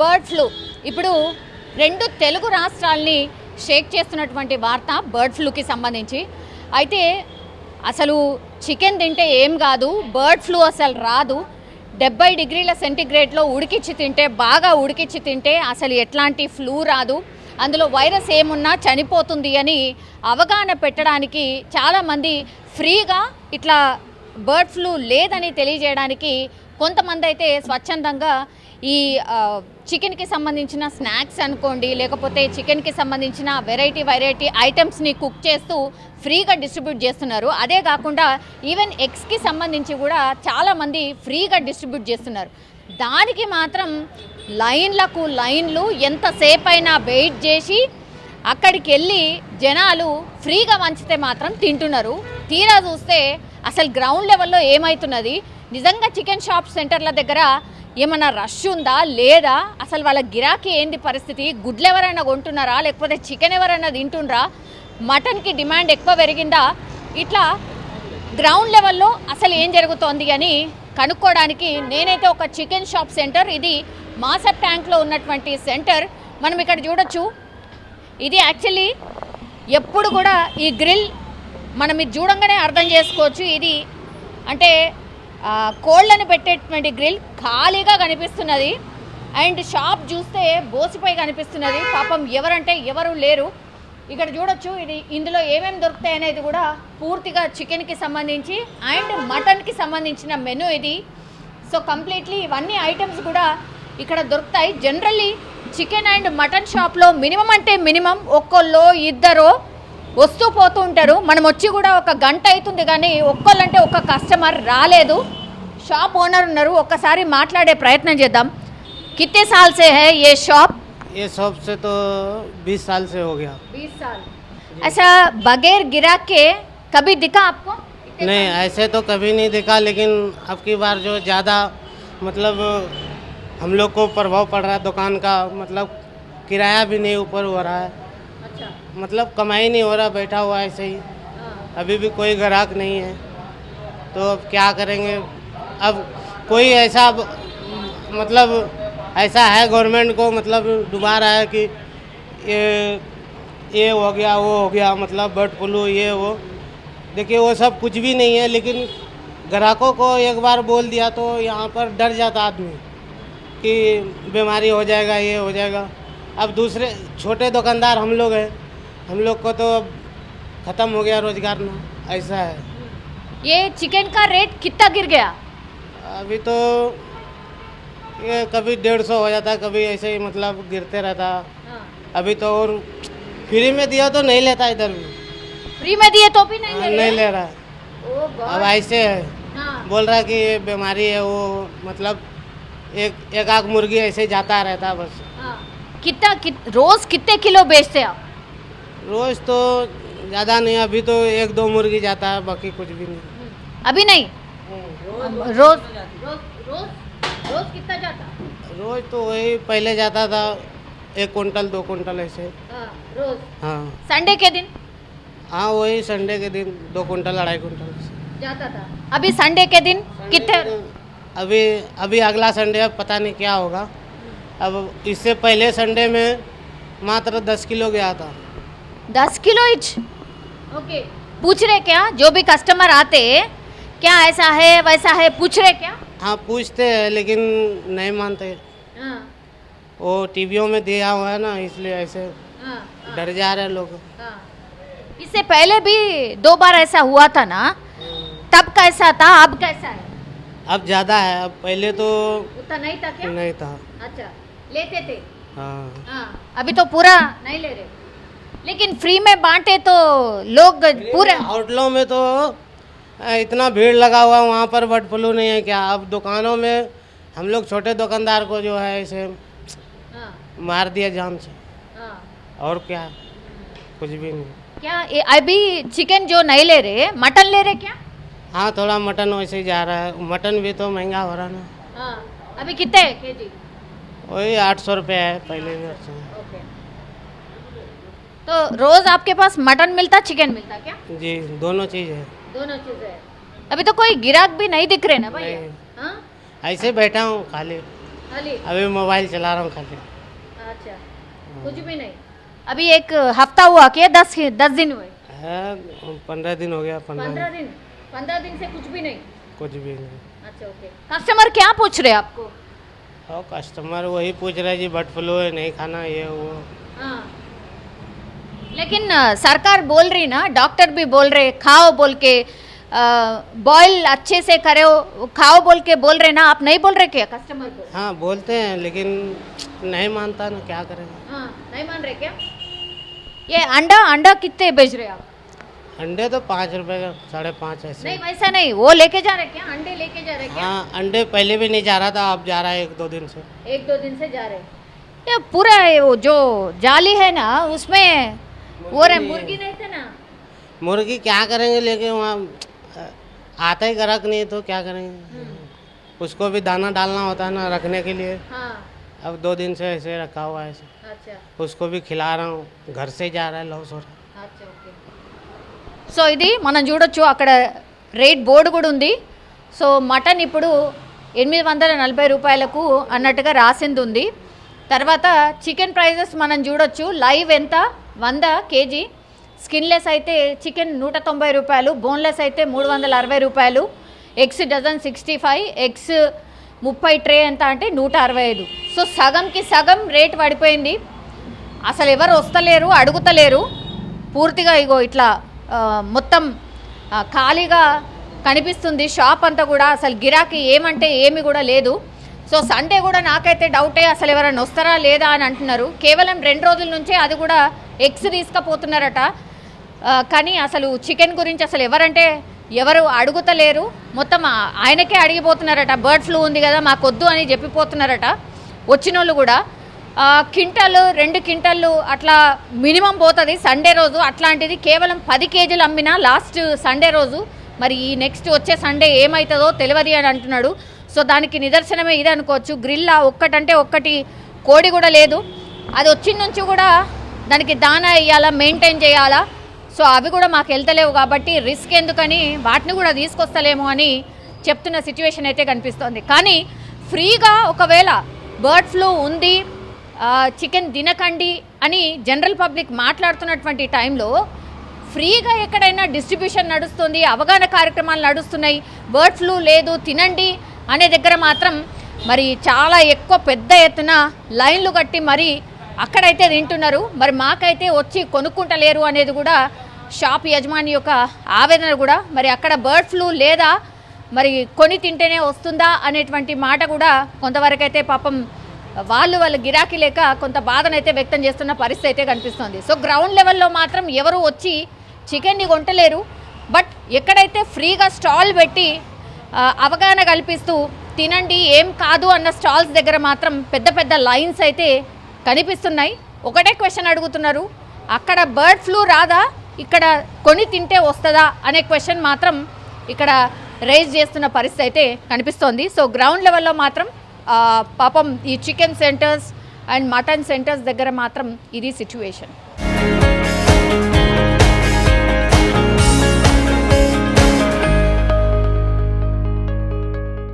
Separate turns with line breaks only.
Bird flu. ఇప్పుడు రెండు తెలుగు రాష్ట్రాల్ని షేక్ చేస్తున్నటువంటి వార్త బర్డ్ ఫ్లూకి సంబంధించి. అయితే అసలు చికెన్ తింటే ఏం కాదు బర్డ్ ఫ్లూ అసలు రాదు. డెబ్బై డిగ్రీల సెంటిగ్రేడ్లో ఉడికిచ్చి తింటే బాగా ఉడికిచ్చి తింటే అసలు ఎట్లాంటి ఫ్లూ రాదు. అందులో వైరస్ ఏమున్నా చనిపోతుంది అని అవగాహన పెట్టడానికి చాలామంది ఫ్రీగా ఇట్లా బర్డ్ ఫ్లూ లేదని తెలియజేయడానికి కొంతమంది అయితే స్వచ్ఛందంగా ఈ చికెన్కి సంబంధించిన స్నాక్స్ అనుకోండి లేకపోతే చికెన్కి సంబంధించిన వెరైటీ వెరైటీ ఐటమ్స్ని కుక్ చేస్తూ ఫ్రీగా డిస్ట్రిబ్యూట్ చేస్తున్నారు. అదే కాకుండా ఈవెన్ ఎగ్స్కి సంబంధించి కూడా చాలామంది ఫ్రీగా డిస్ట్రిబ్యూట్ చేస్తున్నారు. దానికి మాత్రం లైన్లకు లైన్లు ఎంతసేపు అయినా వెయిట్ చేసి అక్కడికి వెళ్ళి జనాలు ఫ్రీగా వంచితే మాత్రం తింటున్నారు. తీరా చూస్తే అసలు గ్రౌండ్ లెవెల్లో ఏమవుతున్నది నిజంగా చికెన్ షాప్ సెంటర్ల దగ్గర ఏమన్నా రష్ ఉందా? లేదా? అసలు వాళ్ళ గిరాకీ ఏంది పరిస్థితి? గుడ్లు ఎవరైనా కొంటున్నారా? లేకపోతే చికెన్ ఎవరైనా తింటుండ్రా? మటన్కి డిమాండ్ ఎక్కువ పెరిగిందా? ఇట్లా గ్రౌండ్ లెవెల్లో అసలు ఏం జరుగుతోంది అని కనుక్కోవడానికి నేనైతే ఒక చికెన్ షాప్ సెంటర్ ఇది మాసప్ ట్యాంక్లో ఉన్నటువంటి సెంటర్ మనం ఇక్కడ చూడొచ్చు. ఇది యాక్చువల్లీ ఎప్పుడు కూడా ఈ గ్రిల్ మనం ఇది చూడంగానే అర్థం చేసుకోవచ్చు. ఇది అంటే కోళ్ళను పెట్టేటువంటి గ్రిల్ ఖాళీగా కనిపిస్తున్నది. అండ్ షాప్ చూస్తే బోసిపై కనిపిస్తున్నది. పాపం ఎవరంటే ఎవరు లేరు. ఇక్కడ చూడొచ్చు ఇది ఇందులో ఏమేమి దొరుకుతాయి అనేది కూడా పూర్తిగా చికెన్కి సంబంధించి అండ్ మటన్కి సంబంధించిన మెనూ ఇది. సో కంప్లీట్లీ ఇవన్నీ ఐటమ్స్ కూడా ఇక్కడ దొరుకుతాయి. జనరల్లీ చికెన్ అండ్ మటన్ షాప్లో మినిమం అంటే మినిమం ఒక్కళ్ళో ఇద్దరో వస్తూ పోతూ ఉంటారు మనం వచ్చి కూడా ఒక గంట అవుతుంది కానీ ఒక్కళ్ళంటే ఒక కస్టమర్ రాలేదు షాప్ ఓనర్ ఉన్నారు ఒక్కసారి మాట్లాడే ప్రయత్నం చేద్దాం కిత్తే సాల్ సే హై ఏ షాప్
ये शॉप से तो 20 साल से हो गया
बीस साल अच्छा बगैर गिराक के कभी दिखा आपको
नहीं ऐसे तो कभी नहीं देखा लेकिन अब की बार जो ज़्यादा मतलब हम लोग को प्रभाव पड़ रहा है दुकान का मतलब किराया भी नहीं ऊपर हो रहा है
अच्छा
मतलब कमाई नहीं हो रहा बैठा हुआ ऐसे ही। अभी भी कोई ग्राहक नहीं है। तो अब क्या करेंगे? अब कोई ऐसा मतलब ऐसा है गवर्नमेंट को मतलब डुबा रहा है कि ये ये हो गया वो हो गया मतलब बर्ड फ्लू ये वो। देखिए वो सब कुछ भी नहीं है लेकिन ग्राहकों को एक बार बोल दिया तो यहाँ पर डर जाता आदमी कि बीमारी हो जाएगा ये हो जाएगा। अब दूसरे छोटे दुकानदार हम लोग हैं हम लोग को तो अब ख़त्म हो गया रोज़गार ना ऐसा है।
ये चिकन का रेट कितना गिर गया?
अभी तो ये कभी डेढ़ सौ हो जाता कभी ऐसे ही मतलब गिरते रहता। अभी तो और फ्री में दिया तो नहीं लेता इधर भी।
फ्री में दिए तो भी नहीं
हाँ,
ले
नहीं ले रहा।
गॉड।
अब ऐसे है।
हाँ,
बोल रहा है कि ये बीमारी है वो मतलब एक एक आग मुर्गी ऐसे ही जाता रहता बस।
हाँ। कितना कित, रोज कितने किलो बेचते आप?
रोज तो ज़्यादा नहीं अभी तो एक दो मुर्गी जाता है बाकी कुछ भी नहीं।
अभी नहीं? रोज? रोज रोज रोज कितना जाता?
रोज तो वही पहले जाता था एक कुंटल दो कुंटल ऐसे।
हाँ, रोज?
हाँ।
संडे के दिन?
हाँ वही संडे के दिन दो कुंटल अढ़ाई कुंटल
जाता था। अभी संडे के दिन कितने?
अभी अभी अगला संडे अब पता नहीं क्या होगा। अब इससे पहले संडे में मात्र दस किलो गया था।
दस किलो इच। ओके पूछ रहे क्या? जो भी कस्टमर आते क्या ऐसा है वैसा है पूछ रहे क्या?
हाँ पूछते हैं लेकिन नहीं मानते।
हाँ,
वो टीवियों में दिया हुआ है ना इसलिए ऐसे
हाँ,
डर जा रहे हैं लोग।
हाँ। इससे पहले भी दो बार ऐसा हुआ था ना? तब कैसा था अब कैसा है?
अब ज़्यादा है अब पहले तो
उतना नहीं था क्या?
नहीं था।
अच्छा लेते थे?
हाँ।
हाँ। अभी तो पूरा नहीं ले रहे। लेकिन फ्री में बांटे तो लोग पूरे
होटलों में तो इतना भीड़ लगा हुआ वहाँ पर बर्ड फ्लू नहीं है क्या? अब दुकानों में हम लोग छोटे दुकानदार को जो है ऐसे
हाँ,
मार दिया जान से।
हाँ।
और क्या? कुछ भी नहीं।
क्या ये अभी चिकन जो नहीं ले रहे मटन ले रहे क्या?
हाँ थोड़ा मटन वैसे ही जा रहा है। मटन भी तो महँगा हो रहा है ना।
हाँ, अभी कितने है
वही आठ सौ रुपये है पहले भी
तो रोज आपके पास मटन मिलता चिकन मिलता क्या?
जी दोनों चीज़ है।
दोनों चीज़ें अभी तो कोई गिराक भी नहीं दिख रहे ना भाई? हाँ?
ऐसे बैठा हूँ खाली।
खाली?
अभी मोबाइल चला रहा हूँ खाली।
अच्छा। कुछ भी नहीं। अभी एक हफ़्ता हुआ क्या दस दस दिन हुए?
पंद्रह दिन हो गया पंद्रह
दिन। पंद्रह दिन से कुछ भी नहीं?
कुछ भी नहीं।
अच्छा ओके। कस्टमर क्या पूछ रहे आपको?
और कस्टमर वही पूछ रहे जी बर्ड फ्लू है नहीं खाना ये वो।
हाँ। लेकिन सरकार बोल रही ना डॉक्टर भी बोल रहे खाओ बोल के बॉयल अच्छे से करो खाओ बोल के बोल रहे ना आप नहीं बोल रहे क्या कस्टमर को?
हाँ बोलते हैं लेकिन नहीं मानता ना क्या करेंगे
हाँ नहीं मान रहे क्या? ये अंडा अंडा कितने बेच रहे आप?
अंडे तो पाँच रुपए का साढ़े पाँच ऐसे।
नहीं वैसा नहीं वो लेके जा रहे क्या? अंडे लेके जा रहे क्या?
हाँ अंडे पहले भी नहीं जा रहा था अब जा रहा है एक दो दिन से।
एक दो दिन से जा रहे। ये पूरा ये वो जो जाली है ना उसमें वो रहे मुर्गी नहीं थे ना
मुर्गी क्या करेंगे लेकिन वहाँ अ, आता ही ग्राहक नहीं है तो क्या करेंगे उसको भी दाना डालना होता है ना रखने के लिए
हाँ
अब दो दिन से ऐसे रखा हुआ है ऐसे
अच्छा
उसको भी खिला रहा हूँ घर से जा रहा है लॉस हो रहा है
సో ఇది మనం చూడొచ్చు అక్కడ రేట్ బోర్డు కూడా ఉంది సో మటన్ ఇప్పుడు ఎనిమిది వందల నలభై రూపాయలకు అన్నట్టుగా రాసింది ఉంది తర్వాత చికెన్ ప్రైజెస్ మనం చూడొచ్చు లైవ్ ఎంత వంద కేజీ స్కిన్లెస్ అయితే చికెన్ నూట తొంభై రూపాయలు బోన్లెస్ అయితే మూడు వందల అరవై రూపాయలు eggs dozen sixty five eggs ముప్పై ట్రే ఎంత అంటే నూట అరవై ఐదు. సో సగంకి సగం రేట్ పడిపోయింది. అసలు ఎవరు వస్తలేరు అడుగుతలేరు. పూర్తిగా ఇగో ఇట్లా మొత్తం ఖాళీగా కనిపిస్తుంది. షాప్ అంతా కూడా అసలు గిరాకీ ఏమంటే ఏమి కూడా లేదు. సో సండే కూడా నాకైతే డౌటే అసలు ఎవరైనా వస్తారా లేదా అని అంటున్నారు. కేవలం రెండు రోజుల నుంచే అది కూడా ఎగ్స్ తీసుకుపోతున్నారట. కానీ అసలు చికెన్ గురించి అసలు ఎవరంటే ఎవరు అడుగుతలేరు. మొత్తం ఆయనకే అడిగిపోతున్నారట. బర్డ్ ఫ్లూ ఉంది కదా మాకొద్దు అని చెప్పిపోతున్నారట వచ్చిన వాళ్ళు కూడా క్వింటాలు రెండు క్వింటాలు అట్లా మినిమం పోతుంది సండే రోజు. అట్లాంటిది కేవలం పది కేజీలు అమ్మిన లాస్ట్ సండే రోజు. మరి ఈ నెక్స్ట్ వచ్చే సండే ఏమవుతుందో తెలియదు అని అంటున్నాడు. సో దానికి నిదర్శనమే ఇది అనుకోవచ్చు. గ్రిల్లా ఒక్కటంటే ఒక్కటి కోడి కూడా లేదు. అది వచ్చిన నుంచి కూడా దానికి దానా వేయాలా మెయింటైన్ చేయాలా? సో అవి కూడా మాకు వెళ్తలేవు కాబట్టి రిస్క్ ఎందుకని వాటిని కూడా తీసుకొస్తలేము అని చెప్తున్న సిచ్యువేషన్ అయితే కనిపిస్తోంది. కానీ ఫ్రీగా ఒకవేళ బర్డ్ ఫ్లూ ఉంది చికెన్ తినకండి అని జనరల్ పబ్లిక్ మాట్లాడుతున్నటువంటి టైంలో ఫ్రీగా ఎక్కడైనా డిస్ట్రిబ్యూషన్ నడుస్తుంది అవగాహన కార్యక్రమాలు నడుస్తున్నాయి. బర్డ్ ఫ్లూ లేదు తినండి అనే దగ్గర మాత్రం మరి చాలా ఎక్కువ పెద్ద ఎత్తున లైన్లు కట్టి మరి అక్కడైతే తింటున్నారు. మరి మాకైతే వచ్చి కొనుక్కుంటలేరు అనేది కూడా షాప్ యజమాని యొక్క ఆవేదన కూడా. మరి అక్కడ బర్డ్ ఫ్లూ లేదా మరి కొని తింటేనే వస్తుందా అనేటువంటి మాట కూడా కొంతవరకైతే పాపం వాళ్ళు వాళ్ళ గిరాకీ లేక కొంత బాధనైతే వ్యక్తం చేస్తున్న పరిస్థితి అయితే కనిపిస్తుంది. సో గ్రౌండ్ లెవెల్లో మాత్రం ఎవరు వచ్చి చికెన్ని కొంటలేరు. బట్ ఎక్కడైతే ఫ్రీగా స్టాల్ పెట్టి అవగాహన కల్పిస్తూ తినండి ఏం కాదు అన్న స్టాల్స్ దగ్గర మాత్రం పెద్ద పెద్ద లైన్స్ అయితే కనిపిస్తున్నాయి. ఒకటే క్వశ్చన్ అడుగుతున్నారు. అక్కడ బర్డ్ ఫ్లూ రాదా? ఇక్కడ కొని తింటే వస్తుందా? అనే క్వశ్చన్ మాత్రం ఇక్కడ రైజ్ చేస్తున్న పరిస్థితి అయితే కనిపిస్తోంది. సో గ్రౌండ్ లెవెల్లో మాత్రం పాపం ఈ chicken centres and mutton centres దగ్గర మాత్రం ఇది సిచ్యువేషన్.